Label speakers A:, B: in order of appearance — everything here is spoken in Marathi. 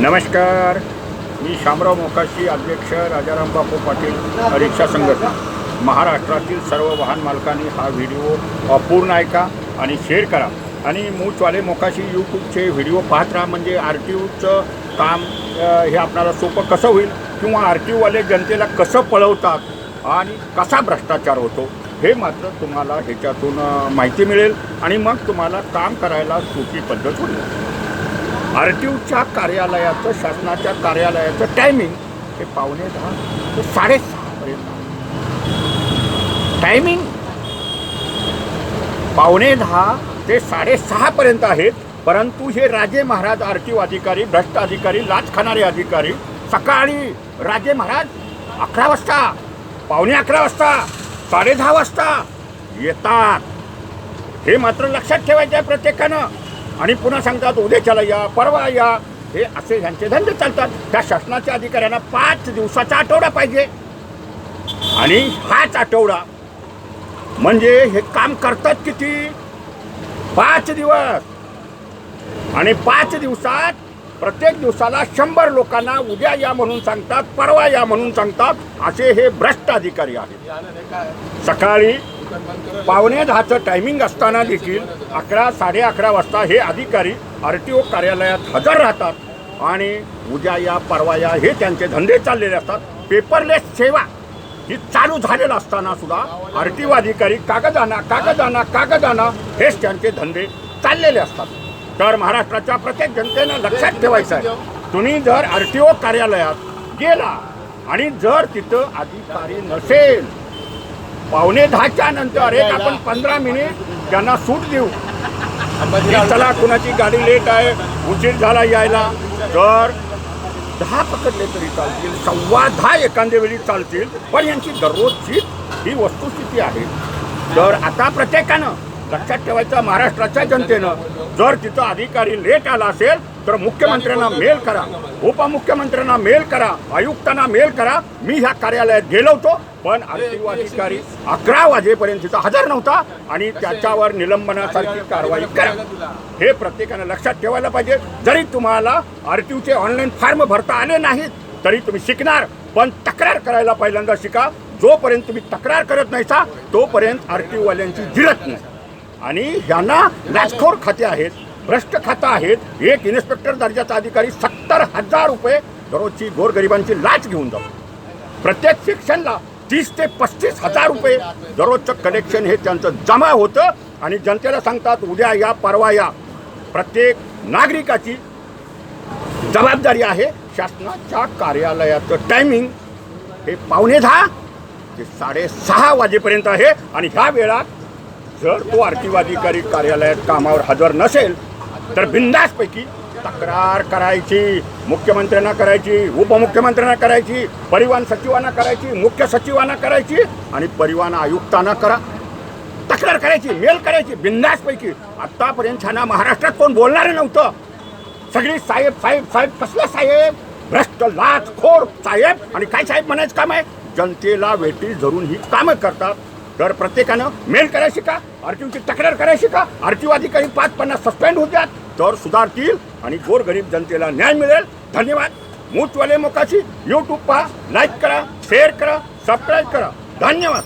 A: नमस्कार. मी शामराव मोकाशी अध्यक्ष राजाराम बापू पाटील रिक्षा संघटना महाराष्ट्रातील सर्व वाहन मालकांनी हा व्हिडिओ अपूर्ण ऐका आणि शेअर करा. आणि मूचवाले मोकाशी यूट्यूबचे व्हिडिओ पाहत राहा. म्हणजे आर टी यूचं काम हे आपणाला सोपं कसं होईल किंवा आर टी ओवाले जनतेला कसं पळवतात आणि कसा भ्रष्टाचार होतो हे मात्र तुम्हाला ह्याच्यातून माहिती मिळेल आणि मग तुम्हाला काम करायला सोपी पद्धत होईल. आर टी ओच्या कार्यालयाचं शासनाच्या कार्यालयाचं टायमिंग हे पावणे दहा ते साडेसहापर्यंत टायमिंग पावणे दहा ते साडेसहापर्यंत आहेत. परंतु हे राजे महाराज आर टी ओ अधिकारी भ्रष्ट अधिकारी लाच खाणारे अधिकारी सकाळी राजे महाराज अकरा वाजता पावणे अकरा वाजता साडे दहा वाजता येतात. हे मात्र लक्षात ठेवायचं आहे प्रत्येकानं. आणि पुन्हा सांगतात उद्याच्याला या परवा या. हे असे ह्यांचे धंदे चालतात. त्या शासनाच्या अधिकाऱ्यांना पाच दिवसाचा आठवडा पाहिजे. आणि हाच आठवडा. म्हणजे हे काम करतात किती? पाच दिवस. आणि पाच दिवसात प्रत्येक दिवसाला शंभर लोकांना उद्या या म्हणून सांगतात परवा या म्हणून सांगतात असे हे भ्रष्ट अधिकारी आहेत. सकाळी पावणे दहाचं टायमिंग असताना देखील अकरा साडे अकरा वाजता हे अधिकारी आर टी ओ कार्यालयात हजर राहतात आणि उद्या या परवा या हे त्यांचे धंदे चाललेले असतात. पेपरलेस सेवा ही चालू झालेलं असताना सुद्धा आर टी ओ अधिकारी कागदाना कागदाना कागदाना हेच त्यांचे धंदे चाललेले असतात. तर महाराष्ट्राच्या प्रत्येक जनतेनं लक्षात ठेवायचं आहे तुम्ही जर आर टी ओ कार्यालयात गेला आणि जर तिथं अधिकारी नसेल पावणे दहाच्या नंतर एक आपण पंधरा मिनिट त्यांना सूट देऊ. चला कुणाची गाडी लेट आहे उशीर झाला यायला. तर दहा पकडले तरी चालतील सव्वा दहा एखाद्या वेळी चालतील पण यांची दररोजची ही वस्तुस्थिती आहे. तर आता प्रत्येकानं लक्षात ठेवायचं महाराष्ट्राच्या जनतेनं जर तिथं अधिकारी लेट आला असेल तर मुख्यमंत्र्यांना मेल करा. उपमुख्यमंत्र्यांना मेल करा. आयुक्तांना मेल करा. मी ह्या कार्यालयात गेलो होतो पण आरटीओ अधिकारी अकरा वाजेपर्यंत तिथं हजर नव्हता आणि त्याच्यावर निलंबनासारखी कारवाई करा. हे प्रत्येकानं लक्षात ठेवायला पाहिजे. जरी तुम्हाला आरटीओचे ऑनलाईन फॉर्म भरता आले नाहीत तरी तुम्ही शिकणार. पण तक्रार करायला पहिल्यांदा शिका. जोपर्यंत तुम्ही तक्रार करत नाहीसा तोपर्यंत आर टी ओवाल्यांची जिरत नाही. आणि ह्यांना लाचखोर खाते आहेत. भ्रष्ट खातं आहेत. एक इन्स्पेक्टर दर्जाचा अधिकारी सत्तर हजार रुपये दररोजची गोरगरिबांची लाच घेऊन जातो प्रत्येक सेक्शनला तीस ते पस्तीस हजार रुपये दररोजचं कलेक्शन हे त्यांचं जमा होतं. आणि जनतेला सांगतात उद्या या परवा या. प्रत्येक नागरिकाची जबाबदारी आहे. शासनाच्या कार्यालयाचं टायमिंग हे पावणे दहा ते साडेसहा वाजेपर्यंत आहे. आणि ह्या वेळात जर तो आर्थिक अधिकारी कार्यालयात कामावर हजर नसेल तर बिंदासपैकी तक्रार करायची मुख्यमंत्र्यांना करायची उपमुख्यमंत्र्यांना करायची परिवहन सचिवांना करायची मुख्य सचिवांना करायची आणि परिवहन आयुक्तांना करा. तक्रार करायची मेल करायची बिंदासपैकी. आत्तापर्यंत छाना महाराष्ट्रात कोण बोलणारं नव्हतं. सगळी साहेब साहेब साहेब कसलं साहेब? भ्रष्ट लाच खोर साहेब? आणि काय साहेब म्हणायचं काम आहे? जनतेला वेटी धरून ही कामं करतात. तर प्रत्येकानं मेल करायची का? आरटीओची तक्रार करायची का? आरटीओ अधिकारी पाच पन्नास सस्पेंड होत्यात तर सुधारतील आणि गोरगरीब जनतेला न्याय मिळेल. धन्यवाद. मूचवाले मोकाशी. यूट्यूब पहा. लाईक करा. शेअर करा. सबस्क्राईब करा. धन्यवाद.